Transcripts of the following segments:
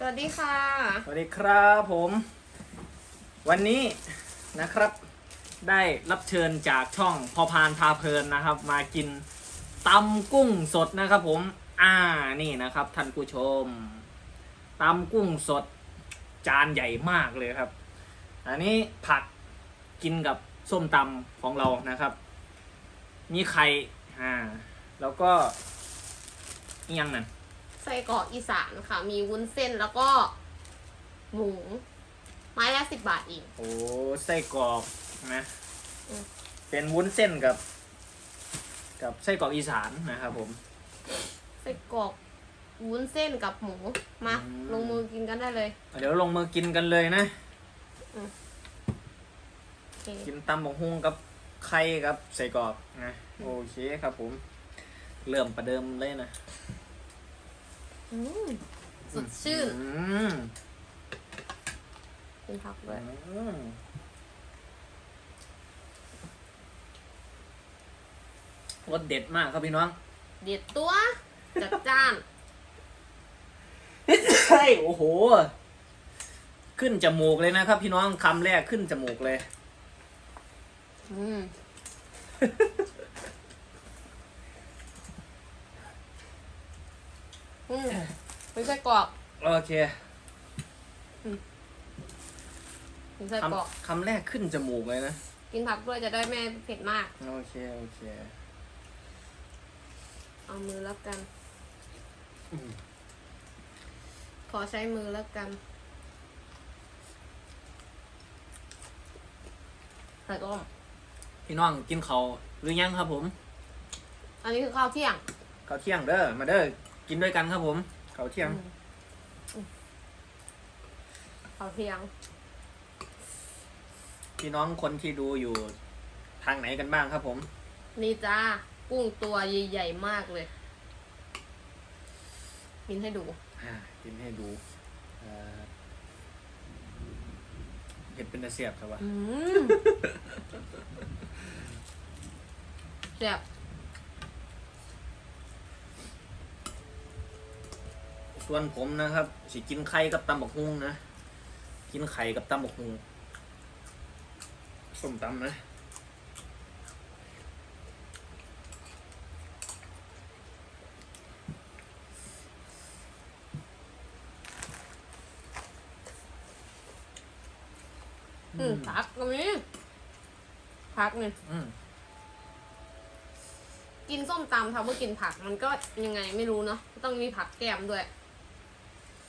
สวัสดีค่ะ สวัสดีครับผม วันนี้นะครับ ได้รับเชิญจากช่องพอพานพาเพลินนะครับ มากินตำกุ้งสดนะครับ ผม อ่านี่นะครับท่านผู้ชมตำกุ้งสด จานใหญ่มากเลยครับ อันนี้ผักกินกับส้มตำของเรานะครับ มีไข่อ่า แล้วก็อิหยังนั่น ไส้กรอกอีสานค่ะ มีวุ้นเส้นแล้วก็ หมู ไม้ละสิบบาทเอง โอ้ไส้กรอกนะอืม เป็นวุ้นเส้นกับ กับไส้กรอกอีสานนะครับผม ไส้กรอกวุ้นเส้นกับหมู มา อืม ลงมือกินกันได้เลย เดี๋ยวลงมือกินกันเลยนะ โอเค กินตำบักฮุ่งกับไข่กับไส้กรอกนะโอเคครับผม เริ่มประเดิมเลยนะ อืมสดชื่นอืมกินผักด้วยอืมรสเด็ดมากครับพี่น้องเด็ดตัว จัดจ้าน ใช่โอ้โห ขึ้นจมูกเลยนะครับพี่น้องคำแรกขึ้นจมูกเลย อืม อืมเป็นไส้กรอกโอเคเป็นไส้กรอก คำคำแรกขึ้นจมูกเลยนะ กินผักด้วยจะได้ไม่เผ็ดมาก โอเค โอเค เอามือแล้วกัน อืมขอใช้มือแล้วกันใส่ต้มพี่น้องกินเขาวหรือยังครับผม อันนี้คือข้าวเที่ยง ข้าวเที่ยงเด้อ มาเด้อ กินด้วยกันครับผมข้าวเที่ยงอืมอืมข้าวเที่ยง พี่น้องคนที่ดูอยู่ทางไหนกันบ้างครับผม นี่จ้ากุ้งตัวใหญ่ๆมากเลยกินให้ดู อ่ากินให้ดูเอ่อเห็ดเป็นตะเสียบครับวะอืมแซ่บ ส่วนผมนะครับ สิกินไข่กับตำบักฮุงนะ กินไข่กับตำบักฮุงส้มตำนะอืมผักก็มีผักนี่อืมกินส้มตำทำเพื่อกินผักมันก็ยังไงไม่รู้เนาะต้องมีผักแก้มด้วย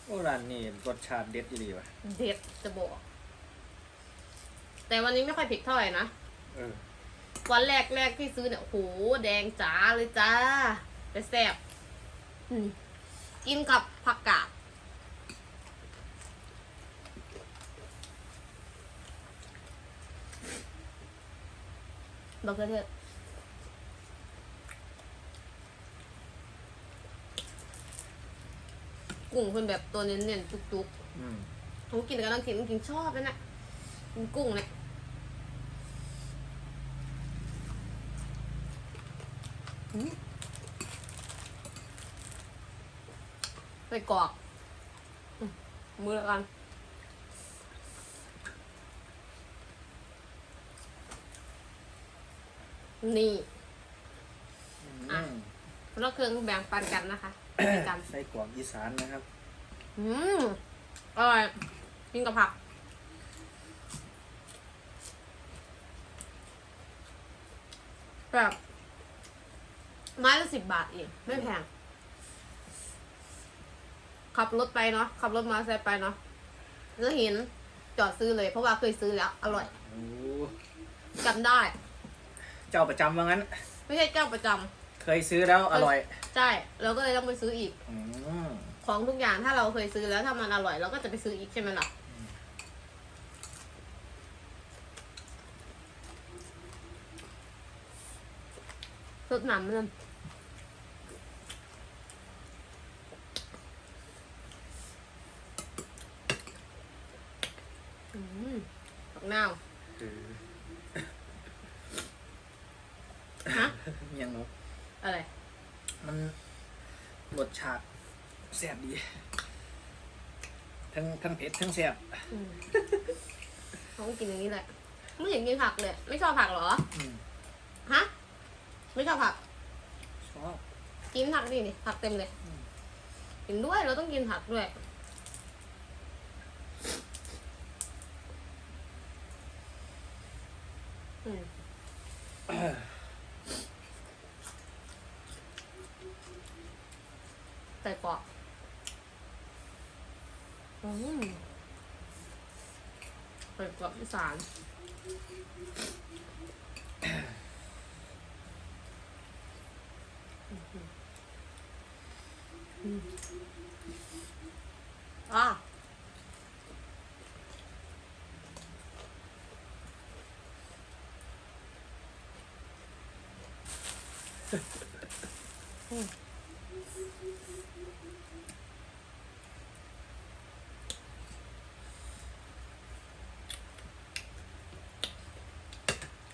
โอ้ร้านนี้รสชาติเด็ดดีว่ะเด็ดจะบอก แต่วันนี้ไม่ค่อยเผ็ดเท่าไหร่นะ เออวันแรกแรกที่ซื้อเนี่ยโอ้โหแดงจ๋าเลยจ้าแต่แซ่บอืมกินกับผักกาดบักเกอร์เทศ กุ้งเป็นแบบตัวเน้นๆจุกอืมๆผมกินกับน้ำขิงน้ำขิงชอบเลยนะกินกุ้งเนี่ยอืมไปกรอกอืมมือละกันนี่อะแล้วเครื่องแบ่งปันกันนะคะ กันไส้กรอกอีสานนะครับ อืมอร่อยกินกับผัก แบบไม้ละสิบบาทเองไม่แพง ขับรถไปเนาะขับรถมอเตอร์ไซค์ไปเนาะแล้วเห็นจอดซื้อเลยเพราะว่าเคยซื้อแล้ว อร่อยโอ้จำได้ เจ้าประจำว่างั้น ไม่ใช่เจ้าประจำ เคยซื้อแล้วอร่อย ใช่เราก็เลยต้องไปซื้ออีก อืมของทุกอย่างถ้าเราเคยซื้อแล้วถ้ามันอร่อยเราก็จะไปซื้ออีกใช่ไหมล่ะรสหนำมันอืมผักนาวเออฮะ ยังเนาะ อะไร มันรสชาติแซ่บดี ทั้งทั้งเผ็ดทั้งแซ่บอืมเขาก็กินอย่างนี้แหละ ไม่เห็นกินผักเลย ไม่ชอบผักเหรอ อืมฮะ ไม่ชอบผัก ชอบ กินผักดินี่ผักเต็มเลยอืม กินด้วยเราต้องกินผักด้วย อืมใส่ปอกอืม ใส่ปอกอีสานอะ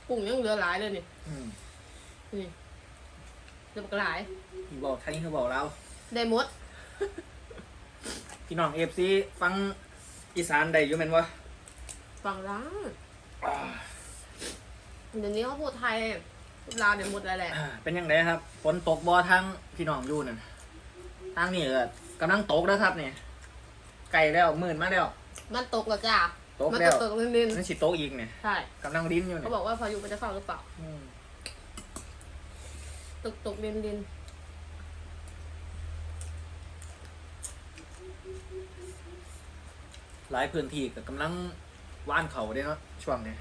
กุ้งยังเหลือหลายเลยนี่อืมนี่เหลือบักหลาย พี่บอกไทยเขาบอกเราวได้หมดพี่น้องเอฟซีฟังอีสานได้อยู่แม่นวะฟังร้านเดี๋ยวนี้เขาพูดไทยพูดลาวเดี๋ยวหมดแล้วแหละอ่าเป็นยังไงครับฝนตกบ่ทางพี่น้องอยู่นั่นทางนี่ก็กำลังตกแล้วครับเนี่ยไกลแล้วหมื่นมาแล้วมันตกแล้วจ้าตกมันแล้วตกตกนินนั่นสิตกอีกเนี่ยๆใช่กำลังดิ้นอยู่เขาเนี่ยบอกว่าพายุมันจะเข้าหรือเปล่า อืมตกตกดินดินหลายพื้นที่ก็กำลังว่านเขาเด้เนาะช่วงเนี้ย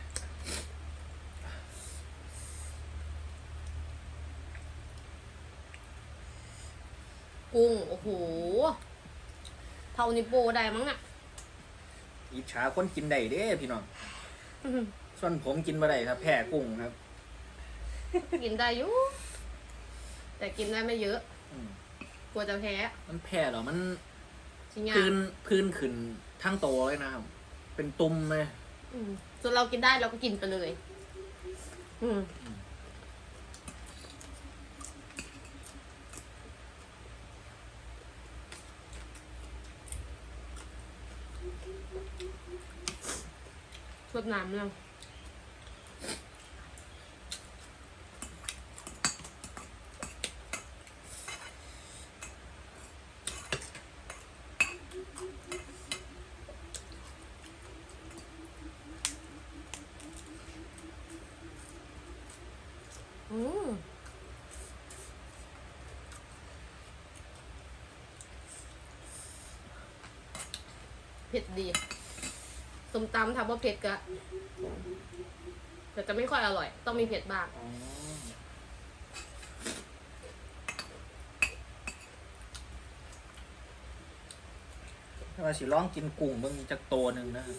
กุ้งโอ้โหเท่านิวโปได้มั้งน่ะ อิจฉาคนกินได้เด้พี่น้องอื้อหือส่วนผมกินบ่ได้ครับ แพ้กุ้งครับ กินได้อยู่แต่กินได้ไม่เยอะอืมกลัวจะแพ้มันแพ้เหรอมันจริงอะพื้นพื้นขึ้นทั้งโตวเลยนะครับ เป็นตุ่มเลย อืมส่วนเรากินได้เราก็กินไปเลย อืม สดน้ำแล้วอืมเผ็ดดี ส้มตำทำว่าเผ็ดก็แต่จะไม่ค่อยอร่อย ต้องมีเผ็ดบ้าง ถ้าว่าสิร้องกินกุ้งเบิ่งจักโตวหนึ่งนะครับ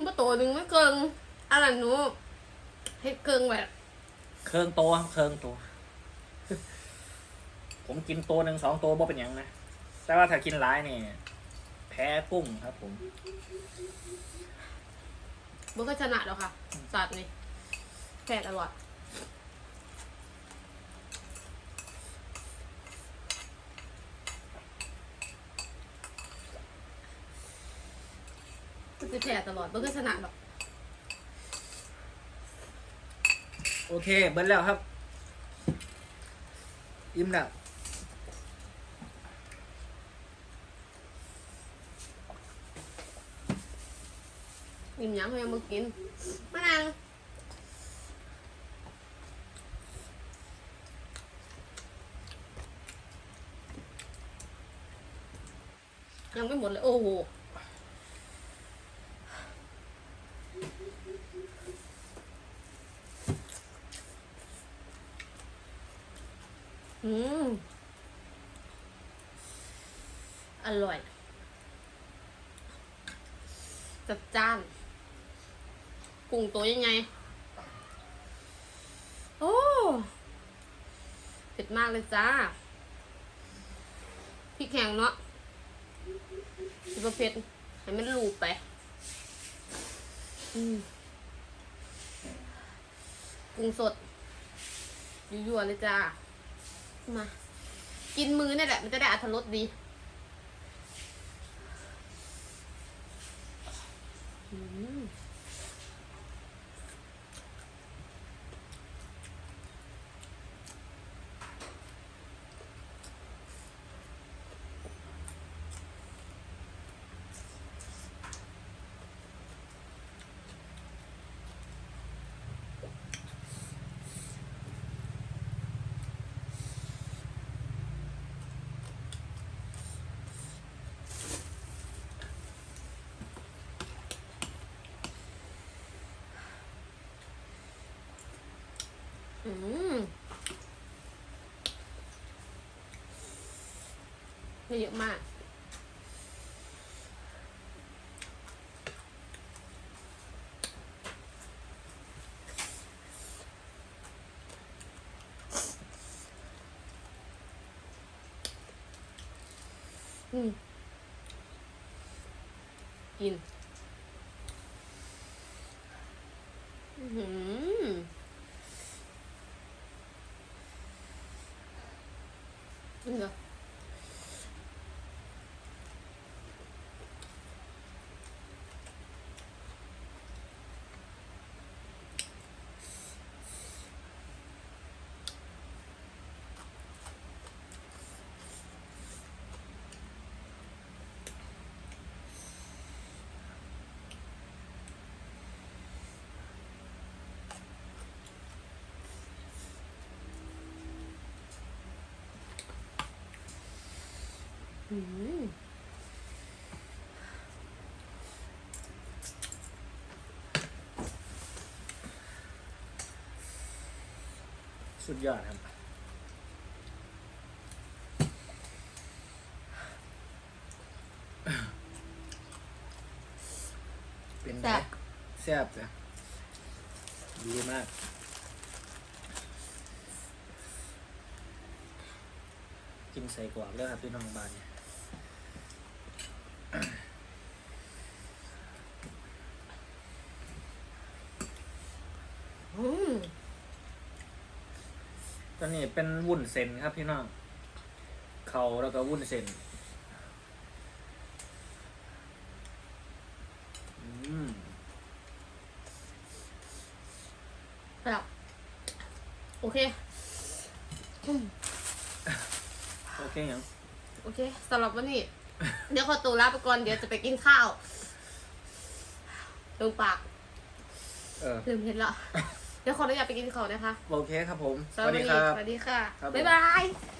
เมื่อตัวหนึ่งไม่เกินอะไรหนูเฮ็ดเกิงแบบเครื่องโตวครับเครื่องโตวผมกินโตวหนึ่งสองโตวบ่เป็นหยังนะ แต่ว่าถ้ากินหลายนี่ แพ้กุ้งครับผม มันก็ชนะแล้วค่ะ สัตว์นี่แพ้ตลอดมันจะแพ้ตลอดมันก็ชนะหรอก โอเคเบิ้ลแล้วครับ อิ่มแล้ว อิ่มยังเขายังมากินมะนางยังไม่หมดเลย โอ้โหอืม อร่อย จัดจ้าน กุ้งตัวยังไง โอ้เผ็ดมากเลยจ้าพริกแห้งเนาะสิบเผ็ดให้มันลูบไป อืมกุ้งสดยั่วๆเลยจ้า มา กินมือเนี่ยแหละ มันจะได้อัตรสดีอืม อืมเยอะมาก อืม กิน อือ สุดยอดครับ เป็นไงแซ่บ แซ่บจ้ะดีมาก กินใส่กรอบเลยครับพี่น้องบานเนี่ย อืม ตอ นนี้เป็นวุ้นเส้นครับพี่น้องเขาแล้วก็วุ้นเส้นอืมแบบโอเคอืมโอเคยังโอเคสำหรับวันนี้ เดี๋ยวขอตัวลาไปก่อน เดี๋ยวจะไปกินข้าวลงปาก เออลืมเห็นละเดี๋ยวขออนุญาตไปกินข้าวนะคะ โอเคครับผมสำหรับวันนี้ครับ สวัสดีค่ะ ครับผม บ๊ายบาย